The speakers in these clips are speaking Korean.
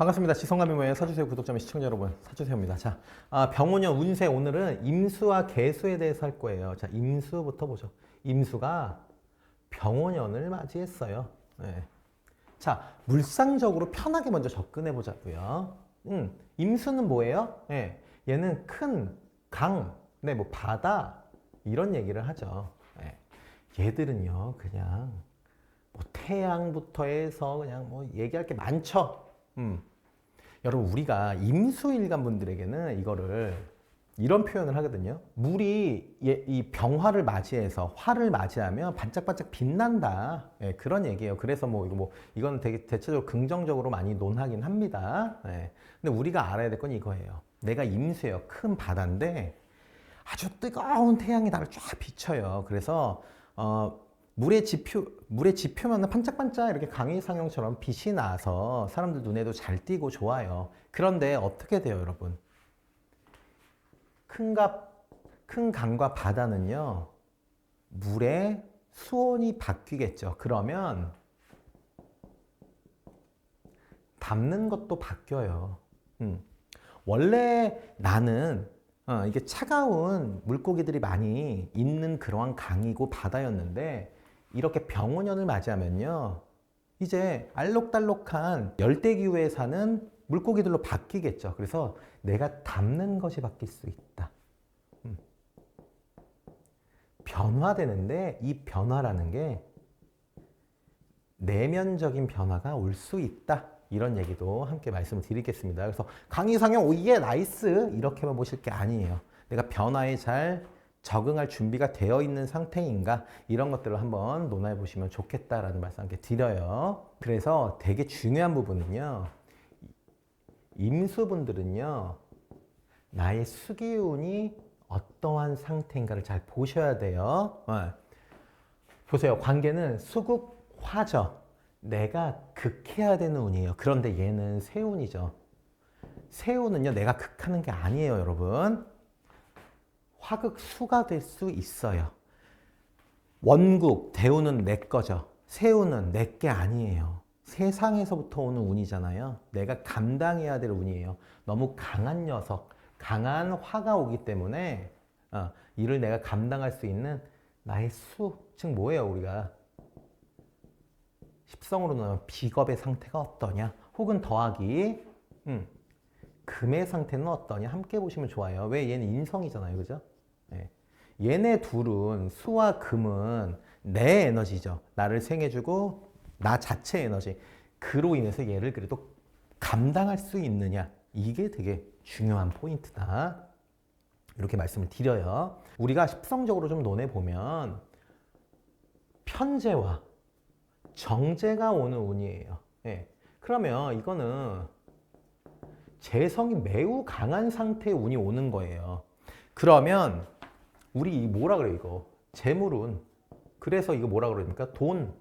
반갑습니다. 지성감의 모의 사주세요 구독자 및 시청자 여러분 사주세요입니다. 자, 아, 병원년 운세 오늘은 임수와 개수에 대해서 할 거예요. 자, 임수부터 보죠. 임수가 병원년을 맞이했어요. 네. 자, 물상적으로 편하게 먼저 접근해 보자고요. 음, 임수는 뭐예요? 네, 얘는 큰 강, 네, 뭐 바다 이런 얘기를 하죠. 네. 얘들은요, 그냥 뭐 태양부터 해서 그냥 뭐 얘기할 게 많죠. 음. 여러분 우리가 임수일간 분들에게는 이거를 이런 표현을 하거든요. 물이 예- 이 병화를 맞이해서 화를 맞이하면 반짝반짝 빛난다. 예, 그런 얘기예요. 그래서 뭐 이거 뭐 이건 되게 대체적으로 긍정적으로 많이 논하긴 합니다. 예. 근데 우리가 알아야 될 건 이거예요. 내가 임수예요. 큰 바다인데 아주 뜨거운 태양이 나를 쫙 비춰요. 그래서 어, 물의 지표 물의 지표면은 반짝반짝 이렇게 강의상형처럼 빛이 나서 사람들 눈에도 잘 띄고 좋아요. 그런데 어떻게 돼요, 여러분? 큰 강, 큰 강과 바다는요, 물의 수온이 바뀌겠죠. 그러면 담는 것도 바뀌어요. 음. 원래 나는 어, 이게 차가운 물고기들이 많이 있는 그러한 강이고 바다였는데 이렇게 병원연을 맞이하면요. 이제 알록달록한 열대기후에 사는 물고기들로 바뀌겠죠. 그래서 내가 담는 것이 바뀔 수 있다. 음. 변화되는데 이 변화라는 게 내면적인 변화가 올 수 있다. 이런 얘기도 함께 말씀을 드리겠습니다. 그래서 강의상형 오예 나이스 이렇게만 보실 게 아니에요. 내가 변화에 잘 적응할 준비가 되어 있는 상태인가 이런 것들을 한번 논해 보시면 좋겠다라는 말씀 함께 드려요. 그래서 되게 중요한 부분은요. 임수분들은요. 나의 수기운이 어떠한 상태인가를 잘 보셔야 돼요. 어. 보세요. 관계는 수국 화죠. 내가 극해야 되는 운이에요. 그런데 얘는 세운이죠. 세운은요, 내가 극하는 게 아니에요, 여러분. 화극수가 될 수 있어요. 원국, 대우는 내 거죠. 세우는 내 게 아니에요. 세상에서부터 오는 운이잖아요. 내가 감당해야 될 운이에요. 너무 강한 녀석, 강한 화가 오기 때문에 어, 이를 내가 감당할 수 있는 나의 수, 즉 뭐예요, 우리가? 십성으로 넣으면 비겁의 상태가 어떠냐? 혹은 더하기 음, 금의 상태는 어떠냐? 함께 보시면 좋아요. 왜 얘는 인성이잖아요, 그죠? 예. 얘네 둘은 수와 금은 내 에너지죠. 나를 생해주고 나 자체 에너지. 그로 인해서 얘를 그래도 감당할 수 있느냐? 이게 되게 중요한 포인트다. 이렇게 말씀을 드려요. 우리가 십성적으로 좀 논해 보면 편제와 정제가 오는 운이에요. 예. 그러면 이거는 재성이 매우 강한 상태의 운이 오는 거예요. 그러면 우리 뭐라 그래 이거? 재물은 그래서 이거 뭐라 그럽니까? 돈.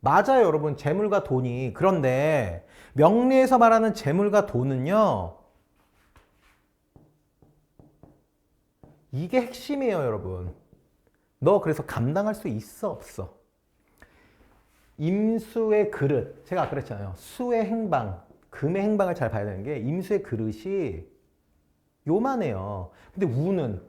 맞아요 여러분. 재물과 돈이. 그런데 명리에서 말하는 재물과 돈은요 이게 핵심이에요 여러분. 너 그래서 감당할 수 있어 없어? 임수의 그릇. 제가 아까 그랬잖아요. 수의 행방. 금의 행방을 잘 봐야 되는 게 임수의 그릇이 요만해요. 근데 우는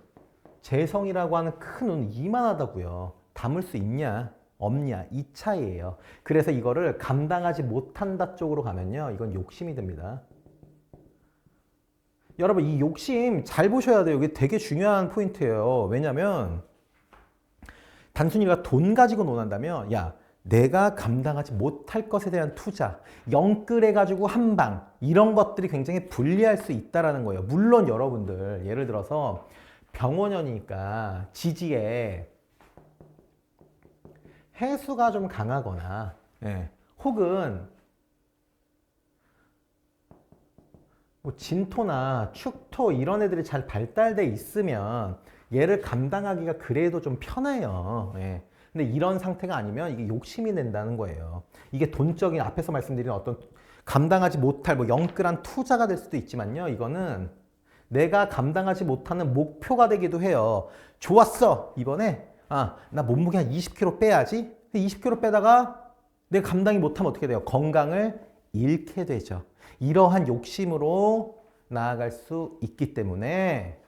재성이라고 하는 큰 운은 이만하다고요. 담을 수 있냐? 없냐? 이 차이예요. 그래서 이거를 감당하지 못한다 쪽으로 가면요. 이건 욕심이 됩니다. 여러분 이 욕심 잘 보셔야 돼요. 이게 되게 중요한 포인트예요. 왜냐면 단순히 우리가 돈 가지고 논한다면 야 내가 감당하지 못할 것에 대한 투자, 영끌해 가지고 한방 이런 것들이 굉장히 불리할 수 있다라는 거예요. 물론 여러분들 예를 들어서 병원연이니까 지지에 해수가 좀 강하거나 예, 혹은 뭐 진토나 축토 이런 애들이 잘 발달돼 있으면 얘를 감당하기가 그래도 좀 편해요. 예. 근데 이런 상태가 아니면 이게 욕심이 낸다는 거예요. 이게 돈적인 앞에서 말씀드린 어떤 감당하지 못할 뭐 영끌한 투자가 될 수도 있지만요. 이거는 내가 감당하지 못하는 목표가 되기도 해요. 좋았어. 이번에 아, 나 몸무게 한 20kg 빼야지. 20kg 빼다가 내가 감당이 못하면 어떻게 돼요? 건강을 잃게 되죠. 이러한 욕심으로 나아갈 수 있기 때문에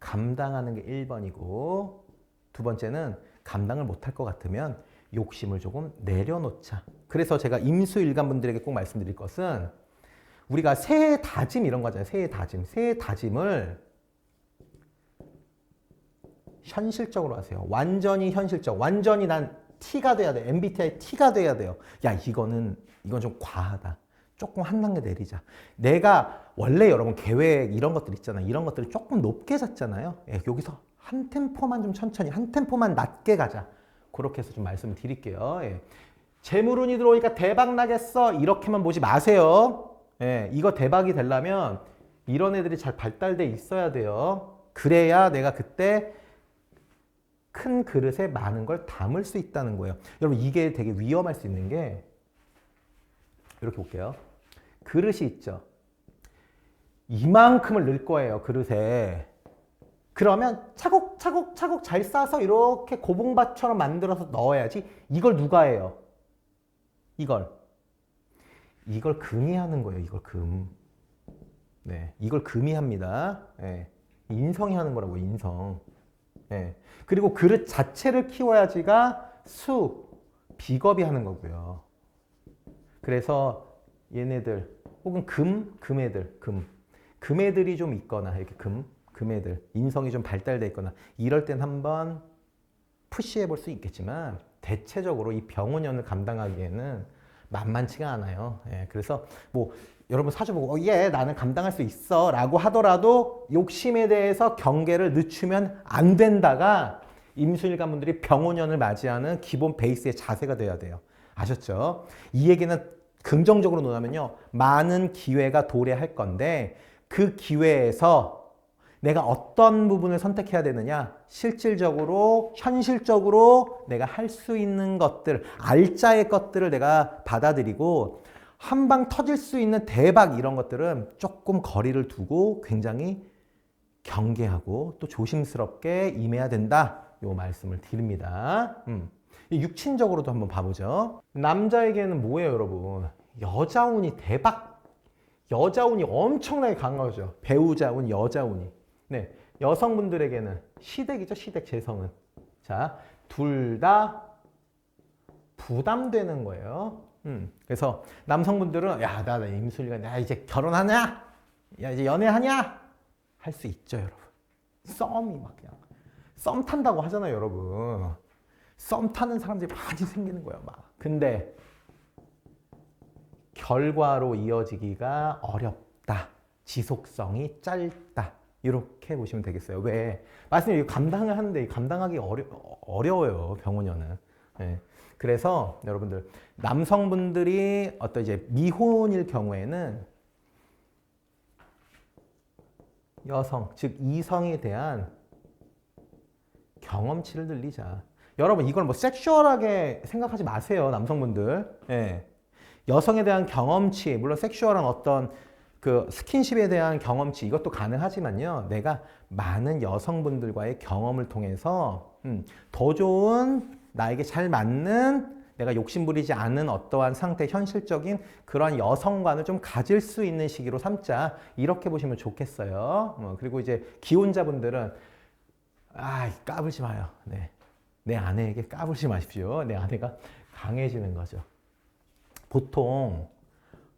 감당하는 게 1번이고 두 번째는 감당을 못할 것 같으면 욕심을 조금 내려놓자. 그래서 제가 임수일간 분들에게 꼭 말씀드릴 것은 우리가 새해 다짐 이런 거잖아요. 새해 다짐. 새해 다짐을 현실적으로 하세요. 완전히 현실적. 완전히 난 T가 돼야 돼. MBTI T가 돼야 돼요. 야, 이거는 이건 좀 과하다. 조금 한 단계 내리자. 내가 원래 여러분 계획 이런 것들 있잖아요. 이런 것들을 조금 높게 잡잖아요. 예, 여기서 한 템포만 좀 천천히, 한 템포만 낮게 가자. 그렇게 해서 좀 말씀을 드릴게요. 예. 재물운이 들어오니까 대박 나겠어. 이렇게만 보지 마세요. 예, 이거 대박이 되려면 이런 애들이 잘 발달돼 있어야 돼요. 그래야 내가 그때 큰 그릇에 많은 걸 담을 수 있다는 거예요. 여러분 이게 되게 위험할 수 있는 게 이렇게 볼게요. 그릇이 있죠. 이만큼을 넣을 거예요. 그릇에. 그러면 차곡차곡 차곡 잘 싸서 이렇게 고봉밭처럼 만들어서 넣어야지. 이걸 누가 해요? 이걸. 이걸 금이 하는 거예요. 이걸 금. 네, 이걸 금이 합니다. 예. 인성이 하는 거라고 인성. 예. 그리고 그릇 자체를 키워야지가 수, 비겁이 하는 거고요. 그래서 얘네들 혹은 금, 금애들, 금. 금애들이 좀 있거나 이렇게 금, 금애들 인성이 좀 발달돼 있거나 이럴 땐 한번 푸시해 볼 수 있겠지만 대체적으로 이 병원연을 감당하기에는 만만치가 않아요. 예, 그래서 뭐 여러분 사주 보고 어, 예 나는 감당할 수 있어라고 하더라도 욕심에 대해서 경계를 늦추면 안 된다가 임수일관 분들이 병원연을 맞이하는 기본 베이스의 자세가 돼야 돼요. 아셨죠? 이 얘기는 긍정적으로 논하면요. 많은 기회가 도래할 건데 그 기회에서 내가 어떤 부분을 선택해야 되느냐? 실질적으로, 현실적으로 내가 할 수 있는 것들, 알짜의 것들을 내가 받아들이고 한 방 터질 수 있는 대박 이런 것들은 조금 거리를 두고 굉장히 경계하고 또 조심스럽게 임해야 된다. 요 말씀을 드립니다. 음. 육친적으로도 한번 봐보죠. 남자에게는 뭐예요, 여러분? 여자운이 대박. 여자운이 엄청나게 강하죠. 배우자운, 여자운이. 네. 여성분들에게는 시댁이죠, 시댁 재성은. 자, 둘 다 부담되는 거예요. 음. 그래서 남성분들은 야, 나, 나 임술이가 야, 이제 결혼하냐? 야, 이제 연애하냐? 할 수 있죠, 여러분. 썸이 막 그냥 썸 탄다고 하잖아요, 여러분. 썸 타는 사람들이 많이 생기는 거예요, 막. 근데 결과로 이어지기가 어렵다. 지속성이 짧다. 이렇게 보시면 되겠어요. 왜? 말씀드린 감당을 하는데 감당하기 어려, 어려워요, 병원연은. 네. 그래서 여러분들 남성분들이 어떤 이제 미혼일 경우에는 여성, 즉 이성에 대한 경험치를 늘리자. 여러분 이걸 뭐 섹슈얼하게 생각하지 마세요, 남성분들. 예. 여성에 대한 경험치, 물론 섹슈얼한 어떤 그 스킨십에 대한 경험치 이것도 가능하지만요. 내가 많은 여성분들과의 경험을 통해서 음, 더 좋은 나에게 잘 맞는 내가 욕심부리지 않은 어떠한 상태 현실적인 그러한 여성관을 좀 가질 수 있는 시기로 삼자 이렇게 보시면 좋겠어요. 어, 그리고 이제 기혼자분들은 아 까불지 마요. 네. 내 아내에게 까불지 마십시오. 내 아내가 강해지는 거죠. 보통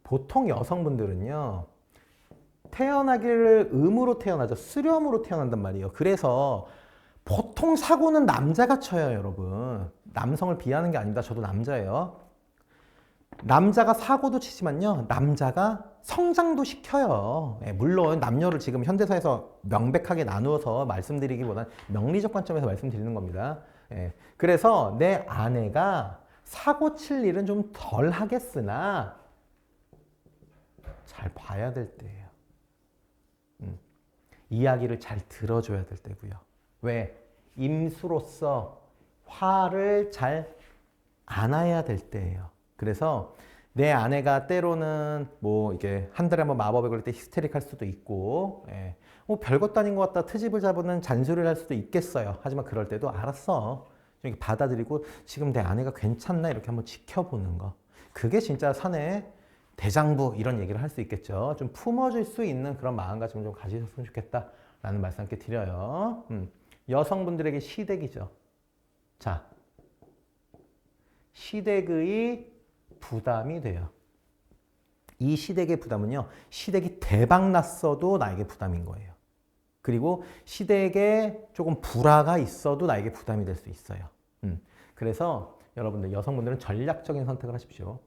보통 여성분들은요 태어나기를 음으로 태어나죠. 수렴으로 태어난단 말이에요. 그래서 보통 사고는 남자가 쳐요, 여러분. 남성을 비하는 게 아닙니다. 저도 남자예요. 남자가 사고도 치지만요, 남자가 성장도 시켜요. 예, 물론 남녀를 지금 현대사에서 명백하게 나누어서 말씀드리기보다는 명리적 관점에서 말씀드리는 겁니다. 예, 그래서 내 아내가 사고 칠 일은 좀 덜 하겠으나 잘 봐야 될. 음, 이야기를 잘 들어줘야 될 때고요. 왜? 임수로서 화를 잘 안아야 될 때예요. 그래서 내 아내가 때로는 뭐 이게 한 달에 한 번 마법에 걸릴 때 히스테릭할 수도 있고, 예. 뭐 별것도 아닌 것 같다 트집을 잡으는 잔소리를 할 수도 있겠어요. 하지만 그럴 때도 알았어. 이렇게 받아들이고 지금 내 아내가 괜찮나 이렇게 한번 지켜보는 거. 그게 진짜 사내 대장부 이런 얘기를 할 수 있겠죠. 좀 품어줄 수 있는 그런 마음가짐 좀 가지셨으면 좋겠다라는 말씀 함께 드려요. 음. 여성분들에게 시댁이죠. 자, 시댁의 부담이 돼요. 이 시댁의 부담은요, 시댁이 대박 났어도 나에게 부담인 거예요. 그리고 시댁에 조금 불화가 있어도 나에게 부담이 될 수 있어요. 음. 그래서 여러분들, 여성분들은 전략적인 선택을 하십시오.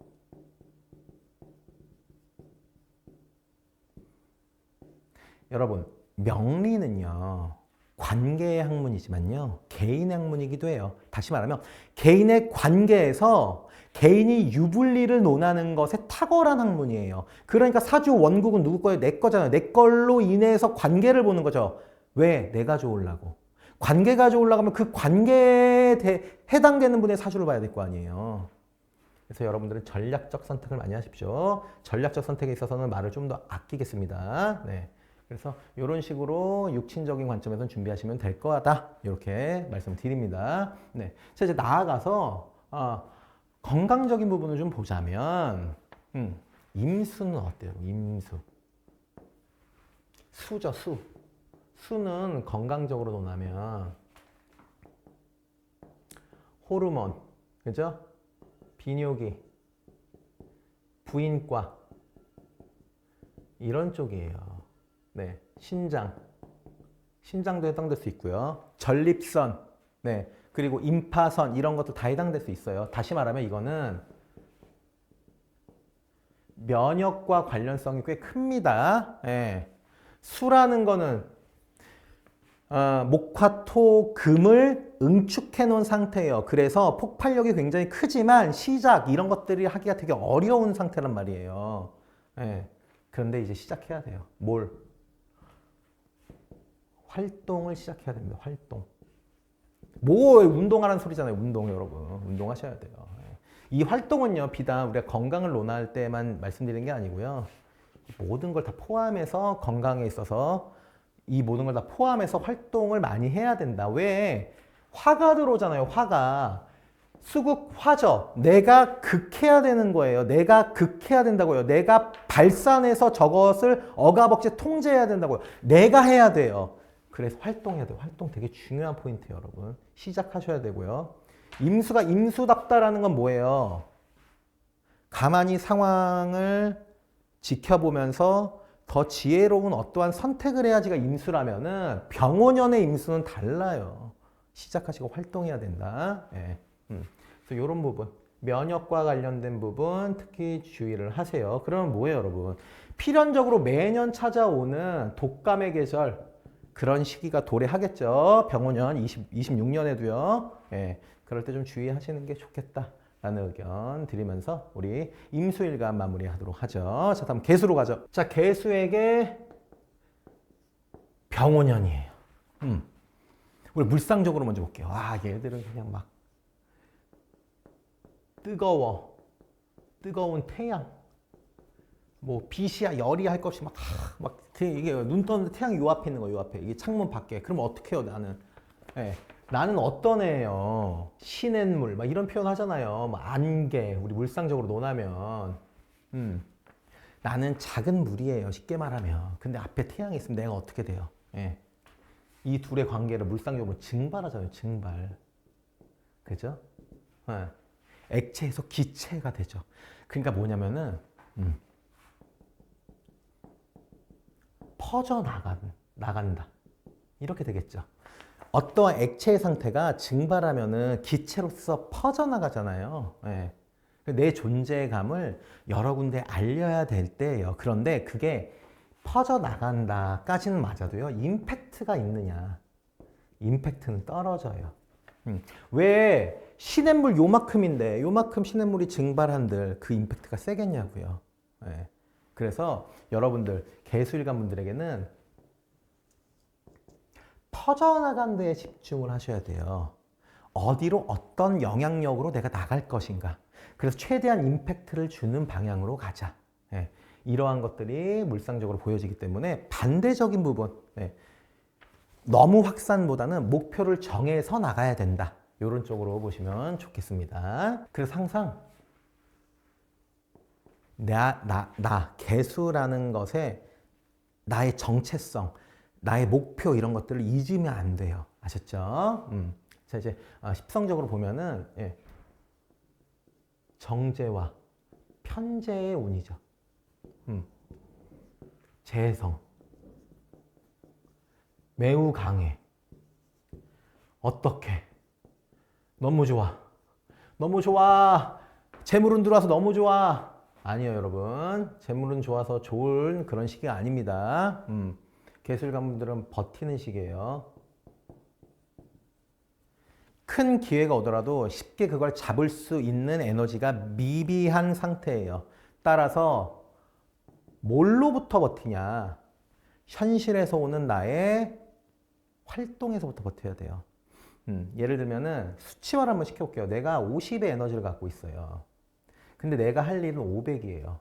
여러분, 명리는요, 관계의 학문이지만요, 개인의 학문이기도 해요. 다시 말하면, 개인의 관계에서 개인이 유불리를 논하는 것에 탁월한 학문이에요. 그러니까 사주 원국은 누구 거예요? 내 거잖아요. 내 걸로 인해서 관계를 보는 거죠. 왜? 내가 좋으려고. 관계가 좋으려고 하면 그 관계에 대, 해당되는 분의 사주를 봐야 될 거 아니에요. 그래서 여러분들은 전략적 선택을 많이 하십시오. 전략적 선택에 있어서는 말을 좀 더 아끼겠습니다. 네. 그래서 이런 식으로 육친적인 관점에서 준비하시면 될 거다. 이렇게 말씀드립니다. 네. 자, 이제 나아가서, 아, 건강적인 부분을 좀 보자면, 음, 임수는 어때요? 임수. 수죠, 수. 수는 건강적으로 논하면, 호르몬, 그죠? 비뇨기, 부인과, 이런 쪽이에요. 네, 신장, 신장도 해당될 수 있고요. 전립선, 네, 그리고 임파선 이런 것도 다 해당될 수 있어요. 다시 말하면 이거는 면역과 관련성이 꽤 큽니다. 예. 수라는 거는 어, 목화 토 금을 응축해 놓은 상태예요. 그래서 폭발력이 굉장히 크지만 시작 이런 것들이 하기가 되게 어려운 상태란 말이에요. 예. 그런데 이제 시작해야 돼요. 뭘? 활동을 시작해야 됩니다. 활동. 뭐 운동하라는 소리잖아요. 운동 여러분. 운동하셔야 돼요. 예. 이 활동은요. 비단 우리가 건강을 논할 때만 말씀드리는 게 아니고요. 모든 걸 다 포함해서 건강에 있어서 이 모든 걸 다 포함해서 활동을 많이 해야 된다. 왜? 화가 들어오잖아요. 화가. 수국 화죠. 내가 극해야 되는 거예요. 내가 극해야 된다고요. 내가 발산해서 저것을 억압억제 통제해야 된다고요. 내가 해야 돼요. 그래서 활동해야 돼요. 활동 되게 중요한 포인트예요, 여러분. 시작하셔야 되고요. 임수가 임수답다라는 건 뭐예요? 가만히 상황을 지켜보면서 더 지혜로운 어떠한 선택을 해야지가 임수라면은 병원연의 임수는 달라요. 시작하시고 활동해야 된다. 예. 음. 그래서 이런 부분, 면역과 관련된 부분 특히 주의를 하세요. 그러면 뭐예요, 여러분? 필연적으로 매년 찾아오는 독감의 계절 그런 시기가 도래하겠죠. 병원연 20, 26년에도요. 예. 그럴 때 좀 주의하시는 게 좋겠다 라는 의견 드리면서 우리 임수일간 마무리하도록 하죠. 자, 다음 개수로 가죠. 자, 개수에게 병원연이에요. 음. 우리 물상적으로 먼저 볼게요. 아, 얘들은 그냥 막 뜨거워. 뜨거운 태양. 뭐 빛이야 열이 할것 없이 막, 막 이게 눈 떴는데 태양이 요 앞에 있는 거요 앞에. 이게 창문 밖에. 그럼 어떻게 해요 나는? 예. 나는 어떤 애예요? 시냇물. 막 이런 표현 하잖아요. 뭐 안개 우리 물상적으로 논하면. 음. 나는 작은 물이에요 쉽게 말하면. 근데 앞에 태양이 있으면 내가 어떻게 돼요? 예. 이 둘의 관계를 물상적으로 증발하잖아요 증발. 그죠? 예. 액체에서 기체가 되죠. 그러니까 뭐냐면은 음. 퍼져 나간, 나간다. 이렇게 되겠죠. 어떠한 액체의 상태가 증발하면은 기체로서 퍼져나가잖아요. 예. 내 존재감을 여러 군데 알려야 될 때예요. 그런데 그게 퍼져나간다까지는 맞아도요. 임팩트가 있느냐. 임팩트는 떨어져요. 음. 왜 시냇물 요만큼인데 요만큼 시냇물이 증발한들 그 임팩트가 세겠냐고요. 예. 그래서 여러분들 개수일관 분들에게는 퍼져나간 데에 집중을 하셔야 돼요. 어디로 어떤 영향력으로 내가 나갈 것인가. 그래서 최대한 임팩트를 주는 방향으로 가자. 예, 이러한 것들이 물상적으로 보여지기 때문에 반대적인 부분. 예, 너무 확산보다는 목표를 정해서 나가야 된다. 이런 쪽으로 보시면 좋겠습니다. 그래서 항상 나, 나, 나, 개수라는 것에 나의 정체성, 나의 목표 이런 것들을 잊으면 안 돼요. 아셨죠? 음. 자, 이제 아, 십성적으로 보면은, 예. 정제와 편제의 운이죠. 음. 재성. 매우 강해. 어떻게? 너무 좋아. 너무 좋아. 재물은 들어와서 너무 좋아. 아니요, 여러분. 재물은 좋아서 좋은 그런 시기가 아닙니다. 음. 개술가분들은 버티는 시기예요. 큰 기회가 오더라도 쉽게 그걸 잡을 수 있는 에너지가 미비한 상태예요. 따라서 뭘로부터 버티냐? 현실에서 오는 나의 활동에서부터 버텨야 돼요. 음, 예를 들면은 수치화를 한번 시켜볼게요. 내가 50의 에너지를 갖고 있어요. 근데 내가 할 일은 500이에요.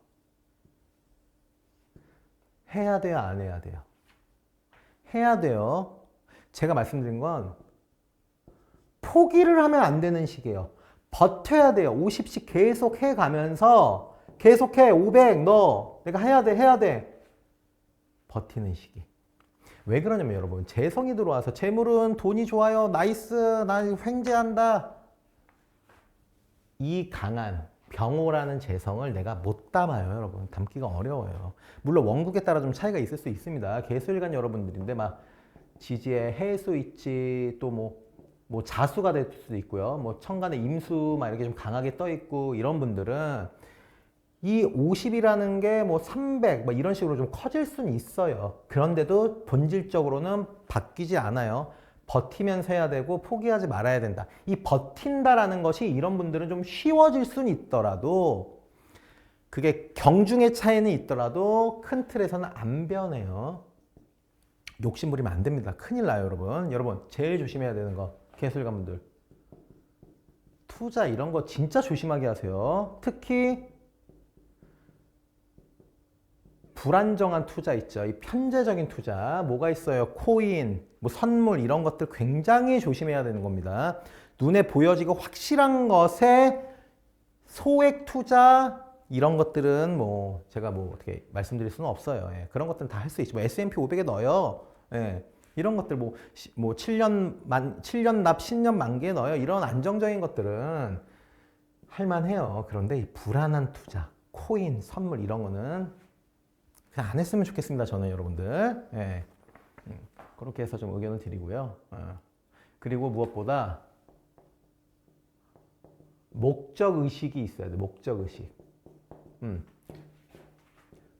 해야 돼요, 안 해야 돼요? 해야 돼요. 제가 말씀드린 건 포기를 하면 안 되는 시기예요. 버텨야 돼요. 50씩 계속 해 가면서 계속 해. 500 너. 내가 해야 돼. 해야 돼. 버티는 시기. 왜 그러냐면 여러분 재성이 들어와서 재물은 돈이 좋아요. 나이스. 나 횡재한다. 이 강한 병호라는 재성을 내가 못 담아요, 여러분. 담기가 어려워요. 물론 원국에 따라 좀 차이가 있을 수 있습니다. 개수일간 여러분들인데 막 지지에 해수 있지 또뭐 뭐 자수가 될 수도 있고요. 뭐 천간에 임수 막 이렇게 좀 강하게 떠 있고 이런 분들은 이 50이라는 게 뭐 300, 뭐 이런 식으로 좀 커질 수는 있어요. 그런데도 본질적으로는 바뀌지 않아요. 버티면서 해야 되고 포기하지 말아야 된다. 이 버틴다라는 것이 이런 분들은 좀 쉬워질 수는 있더라도 그게 경중의 차이는 있더라도 큰 틀에서는 안 변해요. 욕심 부리면 안 됩니다. 큰일 나요, 여러분. 여러분, 제일 조심해야 되는 거. 개술가분들. 투자 이런 거 진짜 조심하게 하세요. 특히 불안정한 투자 있죠. 이 편제적인 투자 뭐가 있어요? 코인, 뭐 선물 이런 것들 굉장히 조심해야 되는 겁니다. 눈에 보여지고 확실한 것에 소액 투자 이런 것들은 뭐 제가 뭐 어떻게 말씀드릴 수는 없어요. 예, 그런 것들은 다 할 수 있죠. 뭐 S&P 500에 넣어요. 예, 이런 것들 뭐, 시, 뭐 7년 만 7년 납 10년 만기에 넣어요. 이런 안정적인 것들은 할만해요. 그런데 이 불안한 투자, 코인, 선물 이런 거는 그냥 안 했으면 좋겠습니다. 저는 여러분들. 예. 음, 그렇게 해서 좀 의견을 드리고요. 어. 그리고 무엇보다 목적 의식이 있어야 돼. 목적 의식. 음.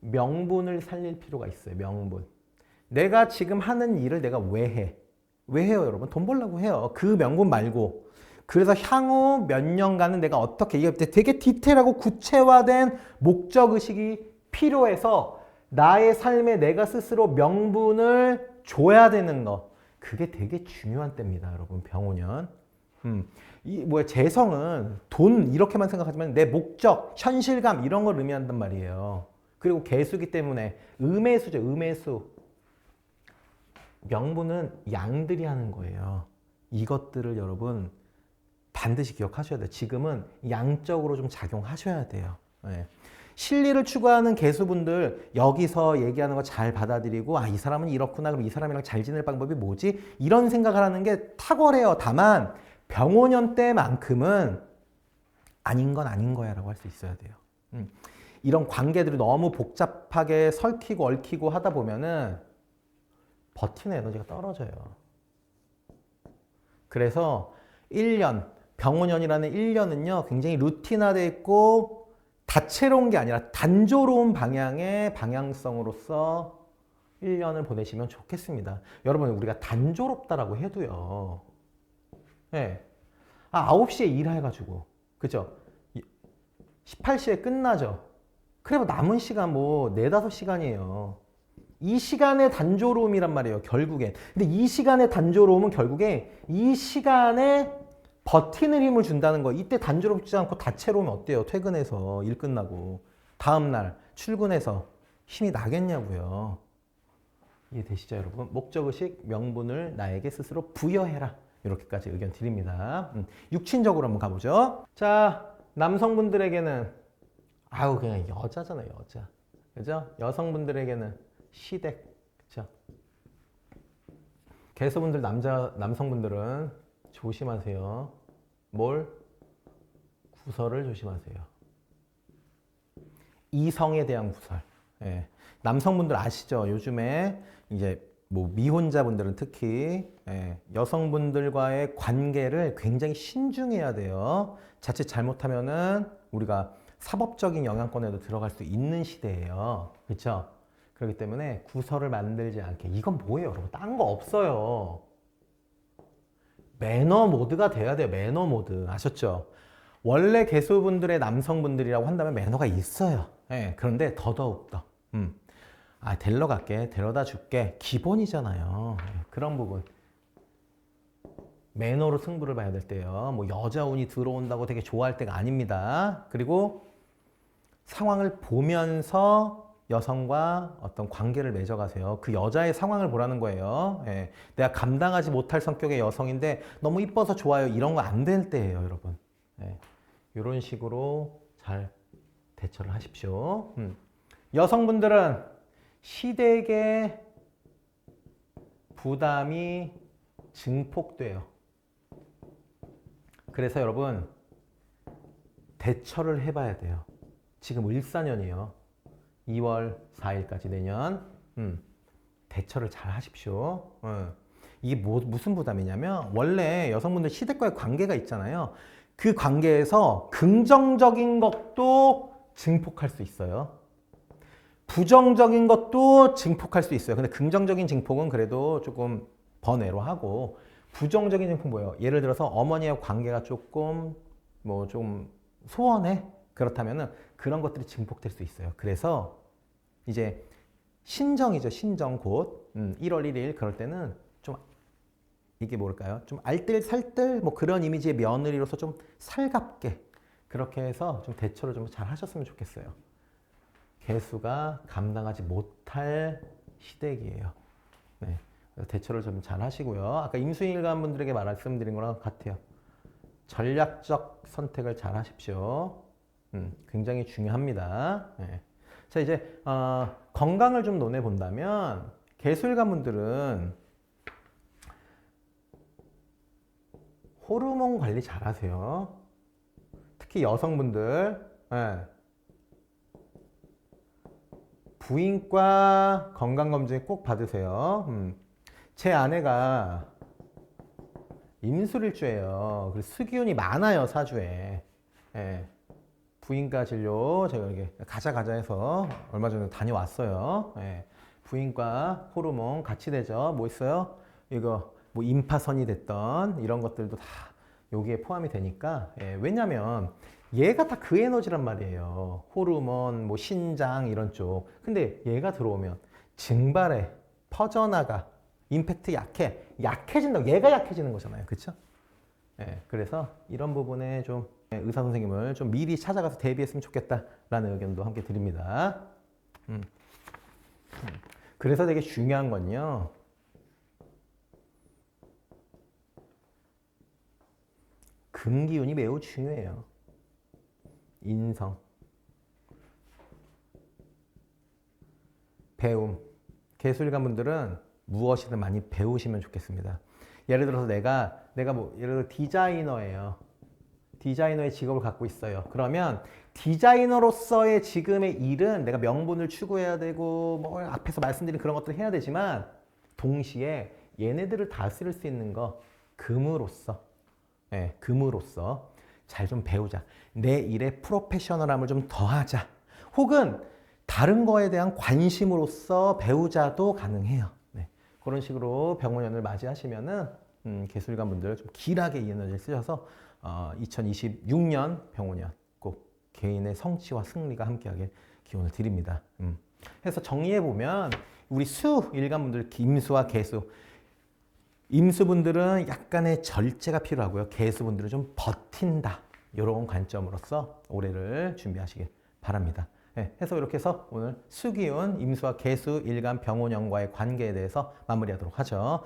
명분을 살릴 필요가 있어요. 명분. 내가 지금 하는 일을 내가 왜 해? 왜 해요, 여러분? 돈 벌려고 해요. 그 명분 말고. 그래서 향후 몇 년간은 내가 어떻게 이게 되게 디테일하고 구체화된 목적 의식이 필요해서 나의 삶에 내가 스스로 명분을 줘야 되는 거. 그게 되게 중요한 때입니다, 여러분. 병오년. 음. 이 뭐야 재성은 돈 이렇게만 생각하지만 내 목적, 현실감 이런 걸 의미한단 말이에요. 그리고 개수기 때문에 음해수죠, 음해수. 명분은 양들이 하는 거예요. 이것들을 여러분 반드시 기억하셔야 돼요. 지금은 양적으로 좀 작용하셔야 돼요. 네. 실리를 추구하는 개수분들 여기서 얘기하는 거 잘 받아들이고 아 이 사람은 이렇구나 그럼 이 사람이랑 잘 지낼 방법이 뭐지? 이런 생각을 하는 게 탁월해요. 다만 병오년 때만큼은 아닌 건 아닌 거야라고 할 수 있어야 돼요. 음. 이런 관계들이 너무 복잡하게 설키고 얽히고 하다 보면은 버티는 에너지가 떨어져요. 그래서 1년 병오년이라는 1년은요 굉장히 루틴화돼 있고 다채로운 게 아니라 단조로운 방향의 방향성으로서 1년을 보내시면 좋겠습니다. 여러분, 우리가 단조롭다라고 해도요. 예. 네. 아, 9시에 일해가지고. 그죠? 18시에 끝나죠? 그래, 뭐 남은 시간 뭐 4, 5시간이에요. 이 시간의 단조로움이란 말이에요, 결국엔. 근데 이 시간의 단조로움은 결국에 이 시간에 버티는 힘을 준다는 거. 이때 단조롭지 않고 다채로우면 어때요? 퇴근해서 일 끝나고 다음 날 출근해서 힘이 나겠냐고요. 이해되시죠, 여러분? 목적의식, 명분을 나에게 스스로 부여해라. 이렇게까지 의견 드립니다. 음, 육친적으로 한번 가보죠. 자, 남성분들에게는 아우 그냥 여자잖아요 여자 그죠? 여성분들에게는 시댁 그죠? 개수분들 남자 남성분들은 조심하세요 뭘 구설을 조심하세요 이성에 대한 구설 예. 남성분들 아시죠 요즘에 이제 뭐 미혼자분들은 특히 예, 여성분들과의 관계를 굉장히 신중해야 돼요. 자칫 잘못하면은 우리가 사법적인 영향권에도 들어갈 수 있는 시대예요. 그렇죠? 그렇기 때문에 구설을 만들지 않게 이건 뭐예요, 여러분? 딴 거 없어요. 매너 모드가 돼야 돼요. 매너 모드 아셨죠? 원래 개수분들의 남성분들이라고 한다면 매너가 있어요. 예, 그런데 더더욱 더. 음. 아, 데리러 갈게. 데려다 줄게. 기본이잖아요. 예, 그런 부분. 매너로 승부를 봐야 될 때요. 뭐 여자 운이 들어온다고 되게 좋아할 때가 아닙니다. 그리고 상황을 보면서 여성과 어떤 관계를 맺어가세요. 그 여자의 상황을 보라는 거예요. 예, 내가 감당하지 못할 성격의 여성인데 너무 이뻐서 좋아요. 이런 거 안 될 때예요, 여러분. 예, 이런 식으로 잘 대처를 하십시오. 음. 여성분들은 시댁의 부담이 증폭돼요. 그래서 여러분 대처를 해봐야 돼요. 지금 을사년이에요. 2월 4일까지 내년 음, 대처를 잘 하십시오. 음. 이게 뭐, 무슨 부담이냐면 원래 여성분들 시댁과의 관계가 있잖아요. 그 관계에서 긍정적인 것도 증폭할 수 있어요. 부정적인 것도 증폭할 수 있어요. 근데 긍정적인 증폭은 그래도 조금 번외로 하고 부정적인 증폭 뭐예요? 예를 들어서 어머니와 관계가 조금 뭐 좀 소원해 그렇다면은 그런 것들이 증폭될 수 있어요. 그래서 이제 신정이죠. 신정 곧 음, 1월 1일 그럴 때는 좀 이게 뭘까요? 좀 알뜰살뜰 뭐 그런 이미지의 며느리로서 좀 살갑게 그렇게 해서 좀 대처를 좀 잘 하셨으면 좋겠어요. 개수가 감당하지 못할 시댁이에요. 네. 대처를 좀 잘 하시고요. 아까 임수일관 분들에게 말씀드린 거랑 같아요. 전략적 선택을 잘 하십시오. 음, 굉장히 중요합니다. 네. 자, 이제, 어, 건강을 좀 논해 본다면, 개수일관 분들은 호르몬 관리 잘 하세요. 특히 여성분들, 네. 부인과 건강검진 꼭 받으세요. 음. 제 아내가 임술일주예요. 그래서 수기운이 많아요, 사주에. 예. 부인과 진료 제가 이렇게 가자 가자 해서 얼마 전에 다녀왔어요. 예. 부인과 호르몬 같이 되죠. 뭐 있어요? 이거 뭐 임파선이 됐던 이런 것들도 다 여기에 포함이 되니까 예. 왜냐면 얘가 다 그 에너지란 말이에요. 호르몬, 뭐 신장 이런 쪽. 근데 얘가 들어오면 증발해, 퍼져나가, 임팩트 약해, 약해진다고. 얘가 약해지는 거잖아요. 그렇죠? 예, 그래서 이런 부분에 좀 의사 선생님을 좀 미리 찾아가서 대비했으면 좋겠다라는 의견도 함께 드립니다. 음. 음. 그래서 되게 중요한 건요. 금기운이 매우 중요해요. 인성, 배움. 개술관 분들은 무엇이든 많이 배우시면 좋겠습니다. 예를 들어서 내가 내가 뭐 예를 들어 디자이너예요. 디자이너의 직업을 갖고 있어요. 그러면 디자이너로서의 지금의 일은 내가 명분을 추구해야 되고 뭐 앞에서 말씀드린 그런 것들 해야 되지만 동시에 얘네들을 다스릴 수 있는 거 금으로서 예, 금으로서 잘 좀 배우자. 내 일의 프로페셔널함을 좀 더하자. 혹은 다른 거에 대한 관심으로서 배우자도 가능해요. 네. 그런 식으로 병원연을 맞이하시면은 음, 개술관 분들 좀 길하게 이 에너지를 쓰셔서 어, 2026년 병원연 꼭 개인의 성취와 승리가 함께하게 기원을 드립니다. 음. 해서 정리해 보면 우리 수 일간 분들 김수와 개수 임수분들은 약간의 절제가 필요하고요. 개수분들은 좀 버틴다. 이런 관점으로서 올해를 준비하시길 바랍니다. 네, 해서 이렇게 해서 오늘 수기운, 임수와 개수, 일간, 병원형과의 관계에 대해서 마무리하도록 하죠.